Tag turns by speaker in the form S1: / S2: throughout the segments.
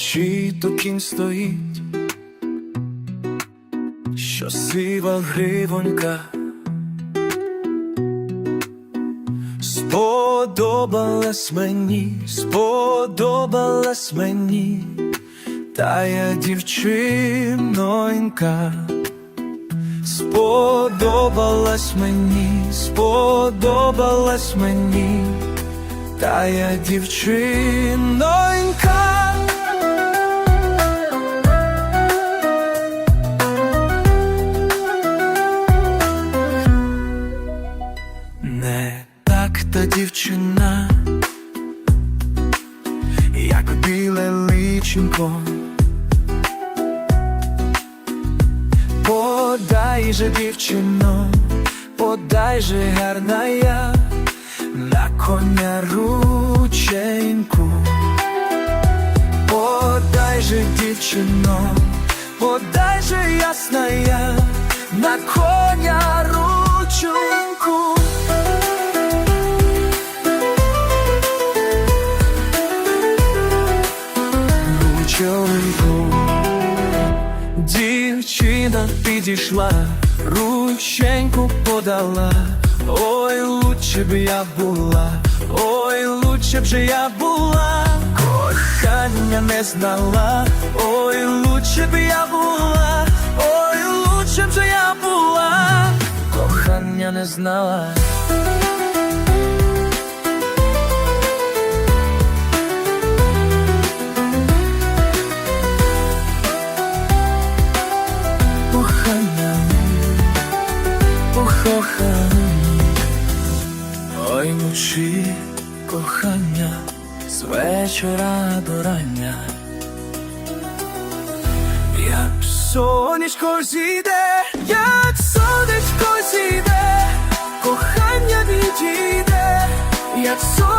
S1: Чи то кінь стоїть, що сива гривонька? Сподобалась мені, сподобалась мені, та я дівчинонька, сподобалась мені, сподобалась мені, та я дівчинонька. Та дівчина, як біле личенко. Подай же, дівчино, подай же гарна я на коня рученьку. Подай же, дівчино, подай же ясна я на коня Дівчина підійшла, рученьку подала. Ой, лучше б я була, ой, лучше б же я була, кохання не знала, ой, лучше б я була, ой, лучше б же я була, кохання не знала. Кохання, ой, мучи кохання з вечора до рання. Як сонечко зійде, як сонечко зійде, кохання відійде, як сонечко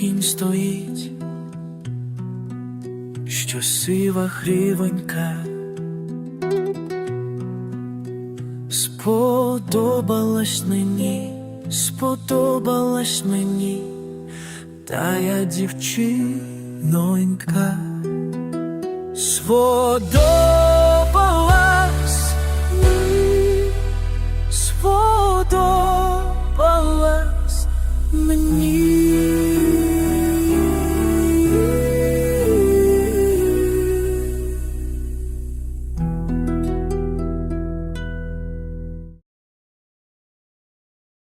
S1: кінь стоїть, що сива гривонька сподобалась мені, сподобалась мені, тая дівчинонька. Сподобалась